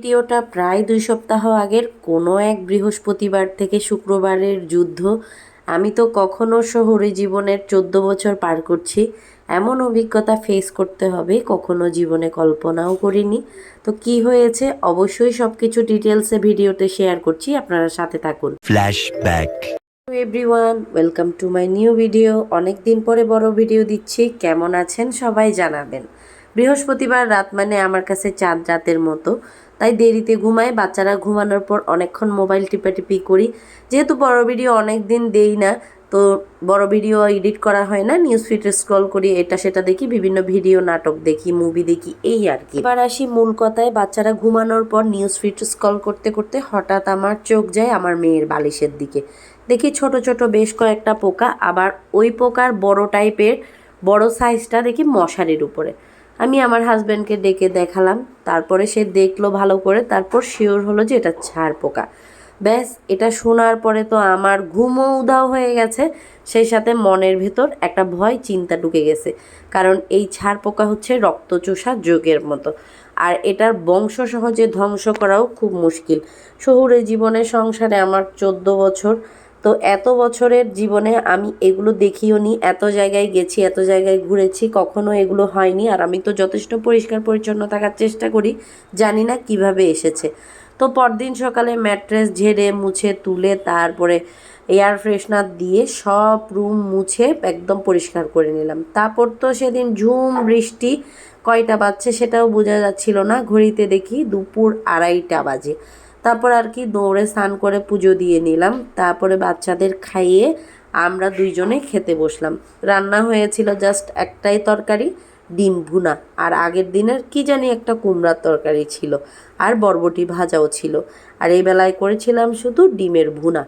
ভিডিওটা প্রায় দুই সপ্তাহ আগের কোনো এক বৃহস্পতিবার থেকে শুক্রবারের যুদ্ধ। আমি তো কখনো শহরে জীবনের চোদ্দ বছর পার করছি। এমন অভিজ্ঞতা ফেস করতে হবে কখনো জীবনে কল্পনাও করিনি। তো কি হয়েছে? অবশ্যই সব কিছু ডিটেলসে ভিডিওতে শেয়ার করছি আপনারা সাথে থাকুন। Flashback. Everyone welcome to my new video অনেক দিন পরে বড় ভিডিও দিচ্ছি। কেমন আছেন? সবাই জানাবেন। বৃহস্পতিবার রাত মানে আমার কাছে চাঁদ রাতের মতো। তাই দেরিতে ঘুমাই, বাচ্চারা ঘুমানোর পর অনেকক্ষণ মোবাইল টিপাটিপি করি। যেহেতু বড় ভিডিও অনেক দিন দেই না, তো বড় ভিডিও এডিট করা হয় না নিউজ ফিডে স্ক্রল করি, এটা সেটা দেখি, বিভিন্ন ভিডিও, নাটক দেখি মুভি দেখি, এই আর কি। এবার আসি মূল কথায়, বাচ্চারা ঘুমানোর পর নিউজ ফিড স্ক্রল করতে করতে হঠাৎ আমার চোখ যায় আমার মেয়ের বালিশের দিকে। দেখি ছোট ছোট বেশ কয়েকটা পোকা, আবার ওই পোকার বড় টাইপের বড় সাইজটা দেখি মশারির উপরে। আমি আমার হাজব্যান্ডকে ডেকে দেখালাম। তারপরে সে দেখল ভালো করে। তারপর শিওর হলো যে এটা ছাড় পোকা। ব্যাস, এটা শোনার পরে তো আমার ঘুমও উধাও হয়ে গেছে। সেই সাথে মনের ভেতর একটা ভয়, চিন্তা ঢুকে গেছে। কারণ এই ছাড় পোকা হচ্ছে রক্তচোষা যোগের মতো। আর এটার বংশ সহজে ধ্বংস করাও খুব মুশকিল। শহুরে জীবনে সংসারে আমার চোদ্দ বছর। তো এত বছরের জীবনে আমি এগুলো দেখিও নি, এত জায়গায় গেছি, এত জায়গায় ঘুরেছি, কখনো এগুলো হয়নি। আর আমি তো যথেষ্ট পরিষ্কার পরিচ্ছন্ন থাকার চেষ্টা করি, জানি না কীভাবে এসেছে। তো পরদিন সকালে ম্যাট্রেস ঝেড়ে, মুছে, তুলে, তারপরে এয়ার ফ্রেশনার দিয়ে সব রুম মুছে একদম পরিষ্কার করে নিলাম। তারপর তো সেদিন ঝুম, বৃষ্টি, কয়টা বাজছে সেটাও বোঝা যাচ্ছিল না। ঘড়িতে দেখি দুপুর আড়াইটা বাজে। তারপর আর কি দৌড়ে স্নান করে পুজো দিয়ে নিলাম। তারপরে বাচ্চাদের খাইয়ে আমরা দুইজনে খেতে বসলাম। রান্না হয়েছিল জাস্ট একটাই তরকারি, ডিম ভুনা। আর আগের দিনের কি জানি একটা কুমড়ার তরকারি ছিল। আর বরবটি ভাজাও ছিল। আর এই বেলায় করেছিলাম শুধু ডিমের ভুনা।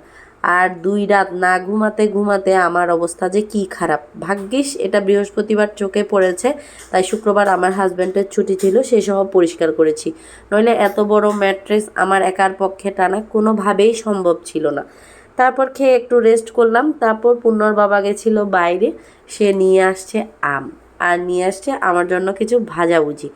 আর দুই রাত না ঘুমাতে ঘুমাতে আমার অবস্থা যে কি খারাপ। ভাগ্যিস এটা বৃহস্পতিবার চোখে পড়েছে, তাই শুক্রবার আমার হাজব্যান্ডের ছুটি ছিল সেই সহ পরিষ্কার করেছি। নইলে এত বড় ম্যাট্রেস আমার একার পক্ষে টানা কোনোভাবেই সম্ভব ছিল না। তারপর খেয়ে একটু রেস্ট করলাম, তারপর পুণ্যর বাবা গেছিল বাইরে, সে নিয়ে আসছে আম, আর নিয়ে আসছে আমার জন্য কিছু ভাজাভুজি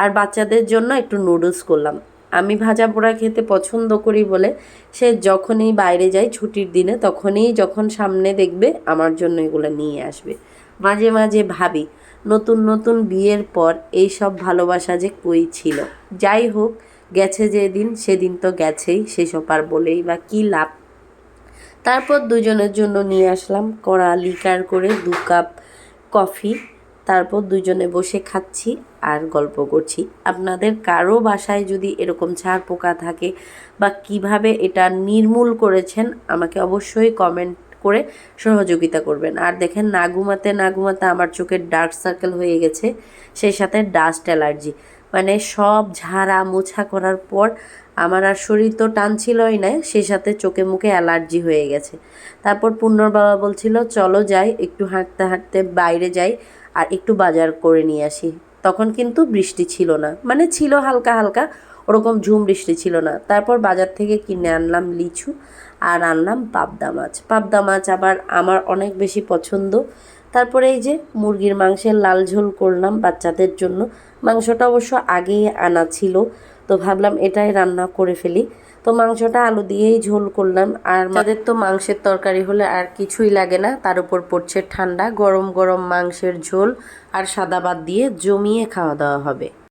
আর বাচ্চাদের জন্য একটু নুডলস করলাম। আমি ভাজা পোড়া খেতে পছন্দ করি বলে সে যখনই বাইরে যায় ছুটির দিনে তখনই যখন সামনে দেখবে আমার জন্য এগুলো নিয়ে আসবে। মাঝে মাঝে ভাবি, নতুন নতুন বিয়ের পর এই সব ভালোবাসা যে কই ছিল। যাই হোক, গেছে যেদিন, সেদিন তো গেছেই, সেসব আর বলেই বা কী লাভ? তারপর দুজনের জন্য নিয়ে আসলাম কড়া, লিকার করে দু কাপ কফি। তারপর দুজনে বসে খাচ্ছি আর গল্প করছি। আপনাদের কারও বাসায় যদি এরকম ছাড় পোকা থাকে বা কীভাবে এটা নির্মূল করেছেন, আমাকে অবশ্যই কমেন্ট করে সহযোগিতা করবেন। আর দেখেন, না ঘুমাতে না ঘুমাতে আমার চোখের ডার্ক সার্কেল হয়ে গেছে, সেই সাথে ডাস্ট অ্যালার্জি মানে সব ঝাড়া মোছা করার পর আমার আর শরীর তো টানছিলই না সে সাথে চোখে মুখে অ্যালার্জি হয়ে গেছে। তারপর পুণ্যর বাবা বলছিল, চলো যাই, একটু হাঁটতে হাঁটতে বাইরে যাই আর একটু বাজার করে নিয়ে আসি। তখন কিন্তু বৃষ্টি ছিল না মানে ছিল হালকা হালকা ওরকম ঝুম বৃষ্টি ছিল না। তারপর বাজার থেকে কিনে আনলাম লিচু আর আনলাম পাবদা মাছ। পাবদা মাছ আবার আমার অনেক বেশি পছন্দ। তারপরে এই যে মুরগির মাংসের লাল ঝোল করলাম বাচ্চাদের জন্য। মাংসটা অবশ্য আগেই আনা ছিল, তো ভাবলাম এটাই রান্না করে ফেলি। তো মাংসটা আলু দিয়েই ঝোল করলাম। আর আমাদের তো মাংসের তরকারি হলে আর কিছুই লাগে না। তার উপর পড়ছে ঠান্ডা, গরম গরম মাংসের ঝোল আর সাদা ভাত দিয়ে জমিয়ে খাওয়া দাওয়া হবে।